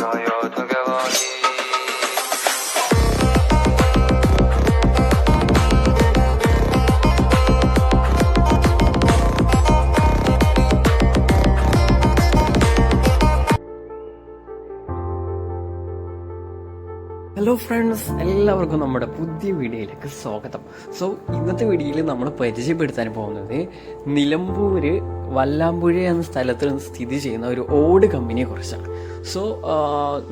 の夜溶けを hello friends എല്ലാവർക്കും നമ്മുടെ പുതിയ വീഡിയോയിലേക്ക് സ്വാഗതം. സോ ഇന്നത്തെ വീഡിയോയിൽ നമ്മൾ പരിചയപ്പെടുത്താൻ പോകുന്നത് നിലമ്പൂര് വല്ലാമ്പുഴ എന്ന സ്ഥലത്ത് സ്ഥിതി ചെയ്യുന്ന ഒരു ഓട് കമ്പനിയെ കുറിച്ചാണ്. സോ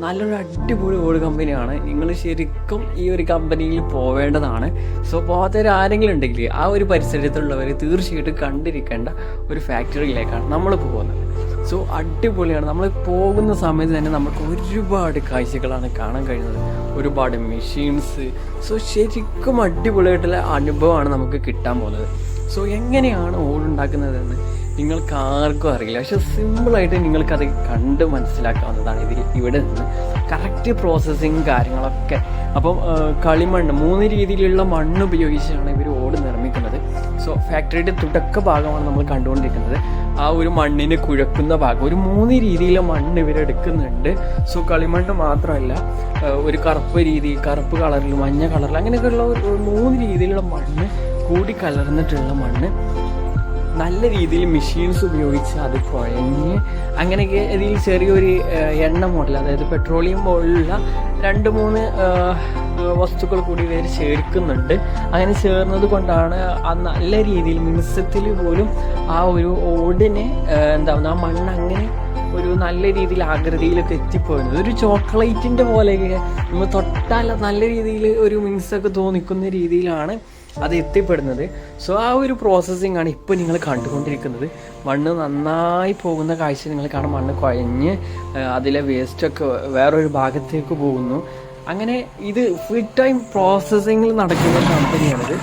നല്ലൊരു അടിപൊളി ഓട് കമ്പനിയാണ്. നിങ്ങൾ ശരിക്കും ഈ ഒരു കമ്പനിയിൽ പോവേണ്ടതാണ്. സോ പോകാത്തവർ ആരെങ്കിലും ഉണ്ടെങ്കിൽ ആ ഒരു പരിസരത്തുള്ളവർ തീർച്ചയായിട്ടും കണ്ടിരിക്കേണ്ട ഒരു ഫാക്ടറിയിലേക്കാണ് നമ്മൾ പോകുന്നത്. സോ അടിപൊളിയാണ്. നമ്മൾ പോകുന്ന സമയത്ത് തന്നെ നമുക്ക് ഒരുപാട് കാഴ്ചകളാണ് കാണാൻ കഴിയുന്നത്. ഒരുപാട് മെഷീൻസ് സോ ശരിക്കും അടിപൊളിയായിട്ടുള്ള അനുഭവമാണ് നമുക്ക് കിട്ടാൻ പോകുന്നത്. സോ എങ്ങനെയാണ് ഓടുണ്ടാക്കുന്നതെന്ന് നിങ്ങൾക്ക് ആർക്കും അറിയില്ല. പക്ഷെ സിമ്പിളായിട്ട് നിങ്ങൾക്കത് കണ്ട് മനസ്സിലാക്കാവുന്നതാണ് ഇതിൽ ഇവിടെ നിന്ന്. കറക്റ്റ് പ്രോസസ്സിങ് കാര്യങ്ങളൊക്കെ. അപ്പം കളിമണ്ണ്. മൂന്ന് രീതിയിലുള്ള മണ്ണ് ഉപയോഗിച്ചാണ് ഇവർ ഓട് നിർമ്മിക്കുന്നത്. സോ ഫാക്ടറിയുടെ തുടക്ക ഭാഗമാണ് നമ്മൾ കണ്ടുകൊണ്ടിരിക്കുന്നത്. ആ ഒരു മണ്ണിന് കുഴക്കുന്ന ഭാഗം. ഒരു മൂന്ന് രീതിയിലെ മണ്ണ് ഇവരെടുക്കുന്നുണ്ട് സോ കളിമണ്ണ് മാത്രമല്ല ഒരു കറുപ്പ് രീതി കറുപ്പ് കളറിൽ മഞ്ഞ കളറിൽ അങ്ങനെയൊക്കെയുള്ള ഒരു മൂന്ന് രീതിയിലുള്ള മണ്ണ് കൂടി കലർന്നിട്ടുള്ള മണ്ണ്. നല്ല രീതിയിൽ മെഷീൻസ് ഉപയോഗിച്ച് അത് കുഴഞ്ഞ് അങ്ങനെയൊക്കെ ഇതിൽ ചെറിയൊരു എണ്ണ മോഡൽ അതായത് പെട്രോളിയം പോലുള്ള രണ്ട് മൂന്ന് വസ്തുക്കൾ കൂടി ഇവർ ചേർക്കുന്നുണ്ട്. അങ്ങനെ ചേർന്നത് കൊണ്ടാണ് ആ നല്ല രീതിയിൽ മിനുസത്തിൽ പോലും ആ ഒരു ഓടിനെ എന്താ എന്താ ആ മണ്ണ് അങ്ങനെ ഒരു നല്ല രീതിയിൽ ആകൃതിയിലൊക്കെ എത്തിപ്പോയത്. ഒരു ചോക്ലേറ്റിന്റെ പോലെയൊക്കെ നമ്മൾ തൊട്ടാൽ നല്ല രീതിയിൽ ഒരു മിൻസൊക്കെ തോന്നിക്കുന്ന രീതിയിലാണ് അത് എത്തിപ്പെടുന്നത്. സോ ആ ഒരു പ്രോസസ്സിംഗ് ആണ് ഇപ്പോൾ നിങ്ങൾ കണ്ടുകൊണ്ടിരിക്കുന്നത്. മണ്ണ് നന്നായി പോകുന്ന കാഴ്ച നിങ്ങൾ കാണാം. മണ്ണ് കുഴഞ്ഞ് അതിലെ വേസ്റ്റൊക്കെ വേറൊരു ഭാഗത്തേക്ക് പോകുന്നു. അങ്ങനെ ഇത് ഫുൾ ടൈം പ്രോസസ്സിങ്ങിൽ നടക്കുന്ന കമ്പനിയാണിത്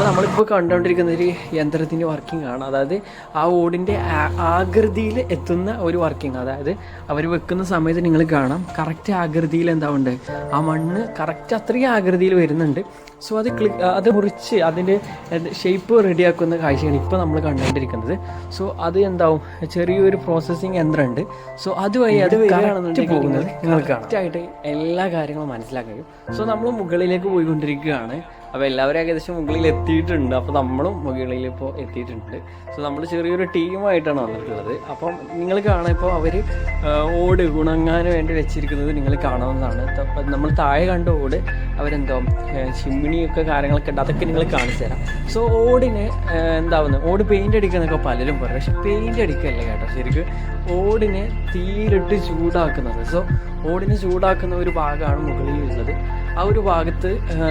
അപ്പോൾ നമ്മളിപ്പോൾ കണ്ടുകൊണ്ടിരിക്കുന്ന ഒരു യന്ത്രത്തിന്റെ വർക്കിംഗ് ആണ്. അതായത് ആ ഓടിന്റെ ആകൃതിയിൽ എത്തുന്ന ഒരു വർക്കിംഗ് അതായത് അവർ വെക്കുന്ന സമയത്ത് നിങ്ങൾ കാണാം. കറക്റ്റ് ആകൃതിയിൽ എന്താ ഉണ്ട് ആ മണ്ണ് കറക്റ്റ് അത്രയും ആകൃതിയിൽ വരുന്നുണ്ട്. സോ അത് ക്ലി അത് മുറിച്ച് അതിന്റെ ഷേപ്പ് റെഡിയാക്കുന്ന കാഴ്ചയാണ് ഇപ്പോൾ നമ്മൾ കണ്ടുകൊണ്ടിരിക്കുന്നത് സോ അത് എന്താവും? ചെറിയൊരു പ്രോസസ്സിങ് യന്ത്രമുണ്ട്. സോ അതുവഴി അത് വരികയാണെന്നുണ്ടെങ്കിൽ പോകുന്നത് നിങ്ങൾക്ക് കറക്റ്റായിട്ട് എല്ലാ കാര്യങ്ങളും മനസ്സിലാക്കാൻ കഴിയും. സോ നമ്മൾ മുകളിലേക്ക് പോയിക്കൊണ്ടിരിക്കുകയാണ്. അപ്പോൾ എല്ലാവരും ഏകദേശം മുകളിൽ എത്തിയിട്ടുണ്ട്. അപ്പോൾ നമ്മളും മുകളിൽ ഇപ്പോൾ എത്തിയിട്ടുണ്ട്. സോ നമ്മൾ ചെറിയൊരു ടീമായിട്ടാണ് വന്നിട്ടുള്ളത്. അപ്പം നിങ്ങൾ കാണാൻ ഇപ്പോൾ അവർ ഓട് ഉണങ്ങാൻ വേണ്ടി വെച്ചിരിക്കുന്നത് നിങ്ങൾ കാണാവുന്നതാണ് അപ്പം നമ്മൾ താഴെ കണ്ട ഓട് അവരെന്തോ ചിമ്മിണിയൊക്കെ കാര്യങ്ങളൊക്കെ ഉണ്ട്. അതൊക്കെ നിങ്ങൾ കാണിച്ചു തരാം. സോ ഓടിന് എന്താവുന്നു? ഓട് പെയിന്റ് അടിക്കുന്നൊക്കെ പലരും പറയും. പക്ഷെ പെയിന്റ് അടിക്കല്ലേ കേട്ടോ. ശരിക്കും ഓടിനെ തീയിലിട്ട് ചൂടാക്കുന്നത്. സോ ഓടിനെ ചൂടാക്കുന്ന ഒരു ഭാഗമാണ് മുകളിലുള്ളത്. ആ ഒരു ഭാഗത്ത്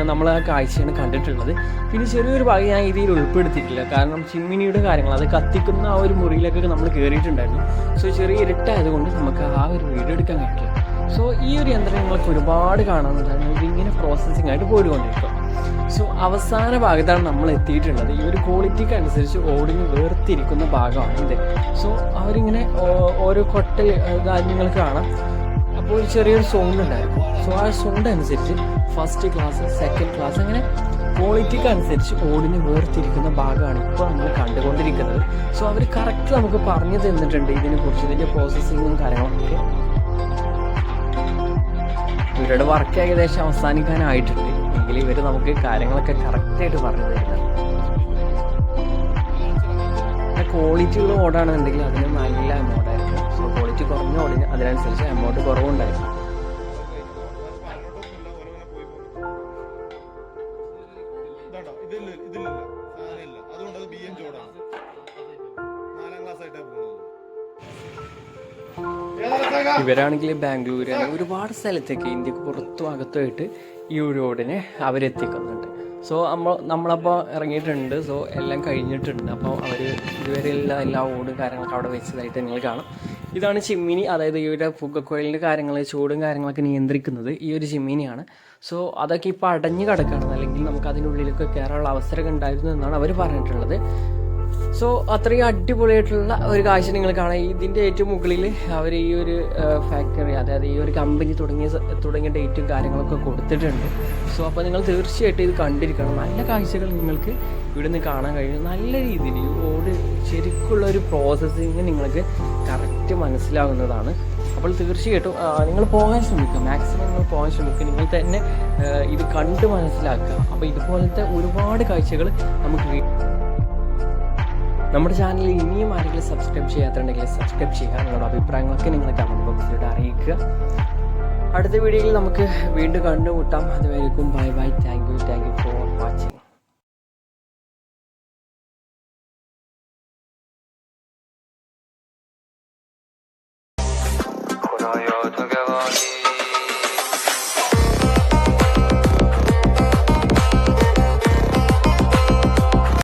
നമ്മൾ ആ കാഴ്ചയാണ് കണ്ടിട്ടുള്ളത്. പിന്നെ ചെറിയൊരു ഭാഗം ഞാൻ ഇതിൽ ഉൾപ്പെടുത്തിയിട്ടില്ല. കാരണം ചിമ്മിനിയുടെ കാര്യങ്ങൾ അത് കത്തിക്കുന്ന ആ ഒരു മുറിയിലേക്കൊക്കെ നമ്മൾ കയറിയിട്ടുണ്ടായിരുന്നു സോ ചെറിയ ഇരുട്ടായതുകൊണ്ട് നമുക്ക് ആ ഒരു വീഡിയോ എടുക്കാൻ കഴിയില്ല. സോ ഈ ഒരു യന്ത്രം നിങ്ങൾക്ക് ഒരുപാട് കാണാനുണ്ടായിരുന്നു ഇതിങ്ങനെ പ്രോസസ്സിംഗ് ആയിട്ട് പോയിക്കൊണ്ടിരിക്കും സോ അവസാന ഭാഗത്താണ് നമ്മൾ എത്തിയിട്ടുള്ളത്. ഈ ഒരു ക്വാളിറ്റിക്ക് അനുസരിച്ച് ഓടിന് വേർതിരിക്കുന്ന ഭാഗമാണ് ഇത്. സോ അവരിങ്ങനെ ഓരോ കൊട്ടൽ ധാന്യങ്ങൾ കാണാം. ഒരു ചെറിയൊരു സൗണ്ട് ഉണ്ടായിരുന്നു. സോ ആ സൗണ്ട് അനുസരിച്ച് ഫസ്റ്റ് ക്ലാസ് സെക്കൻഡ് ക്ലാസ് അങ്ങനെ ക്വാളിറ്റിക്ക് അനുസരിച്ച് ഓടിന് വേർതിരിക്കുന്ന ഭാഗമാണ് ഇപ്പോൾ നമ്മൾ കണ്ടുകൊണ്ടിരിക്കുന്നത്. സോ അവർ കറക്റ്റ് നമുക്ക് പറഞ്ഞു തന്നിട്ടുണ്ട് ഇതിനെക്കുറിച്ച് ഇതിന്റെ പ്രോസസ്സിങ്ങും കാര്യങ്ങളൊക്കെ. ഇവരുടെ വർക്ക് ഏകദേശം അവസാനിക്കാനായിട്ടുണ്ട്. എങ്കിൽ ഇവർ നമുക്ക് കാര്യങ്ങളൊക്കെ കറക്റ്റായിട്ട് പറഞ്ഞു തരുന്നത് ക്വാളിറ്റി ഉള്ള ഓടാണെന്നുണ്ടെങ്കിൽ അതിന് നല്ല ക്വാളിറ്റി കുറഞ്ഞ ഓടിന് അതിനനുസരിച്ച് എമൗണ്ട് കുറവുണ്ടായി ഇവരാണെങ്കിൽ ബാംഗ്ലൂർ ഒരുപാട് സ്ഥലത്തേക്ക് ഇന്ത്യയ്ക്ക് പുറത്തും അകത്തുമായിട്ട് ഈ ഒരു റോഡിനെ അവരെത്തിക്കുന്നുണ്ട്. സോ നമ്മൾ നമ്മളപ്പോൾ ഇറങ്ങിയിട്ടുണ്ട്. സോ എല്ലാം കഴിഞ്ഞിട്ടുണ്ട്. അപ്പോൾ അവർ ഇതുവരെയുള്ള എല്ലാ ഓടും കാര്യങ്ങളൊക്കെ അവിടെ വെച്ചതായിട്ട് നിങ്ങൾ കാണാം. ഇതാണ് ചിമ്മിനി അതായത് ഒരു പുകക്കുഴലിന്റെ കാര്യങ്ങൾ ചൂടും കാര്യങ്ങളൊക്കെ നിയന്ത്രിക്കുന്നത് ഈ ഒരു ചിമ്മിനിയാണ്. സോ അതൊക്കെ ഇപ്പോൾ അടഞ്ഞു കിടക്കുകയാണ്. അല്ലെങ്കിൽ നമുക്ക് അതിനുള്ളിലൊക്കെ കയറാനുള്ള അവസരമൊക്കെ ഉണ്ടായിരുന്നു എന്നാണ് അവർ പറഞ്ഞിട്ടുള്ളത്. സോ അത്രയും അടിപൊളിയായിട്ടുള്ള ഒരു കാഴ്ച നിങ്ങൾ കാണാം ഇതിന്റെ ഏറ്റവും മുകളിൽ അവർ ഈ ഒരു ഫാക്ടറി അതായത് ഈ ഒരു കമ്പനി തുടങ്ങിയ തുടങ്ങിയ ഡേറ്റും കാര്യങ്ങളൊക്കെ കൊടുത്തിട്ടുണ്ട്. സോ അപ്പോൾ നിങ്ങൾ തീർച്ചയായിട്ടും ഇത് കണ്ടിരിക്കണം. നല്ല കാഴ്ചകൾ നിങ്ങൾക്ക് ഇവിടെ നിന്ന് കാണാൻ കഴിയും. നല്ല രീതിയിൽ ഓട് ശരിക്കുള്ള ഒരു പ്രോസസ്സിങ് നിങ്ങൾക്ക് കറക്റ്റ് മനസ്സിലാകുന്നതാണ് അപ്പോൾ തീർച്ചയായിട്ടും നിങ്ങൾ പോകാൻ ശ്രമിക്കുക. മാക്സിമം നിങ്ങൾ പോകാൻ ശ്രമിക്കുക. നിങ്ങൾ തന്നെ ഇത് കണ്ട് മനസ്സിലാക്കുക. അപ്പോൾ ഇതുപോലത്തെ ഒരുപാട് കാഴ്ചകൾ നമുക്ക് നമ്മുടെ ചാനൽ ഇനിയും ആരെങ്കിലും സബ്സ്ക്രൈബ് ചെയ്യാത്തുണ്ടെങ്കിൽ സബ്സ്ക്രൈബ് ചെയ്യുക. നിങ്ങളുടെ അഭിപ്രായങ്ങളൊക്കെ നിങ്ങൾ കമന്റ് ബോക്സിലൂടെ അറിയിക്കുക. അടുത്ത വീഡിയോയിൽ നമുക്ക് വീണ്ടും കണ്ടുമുട്ടാം. അതുവരേക്കും bye bye thank you thank you for watching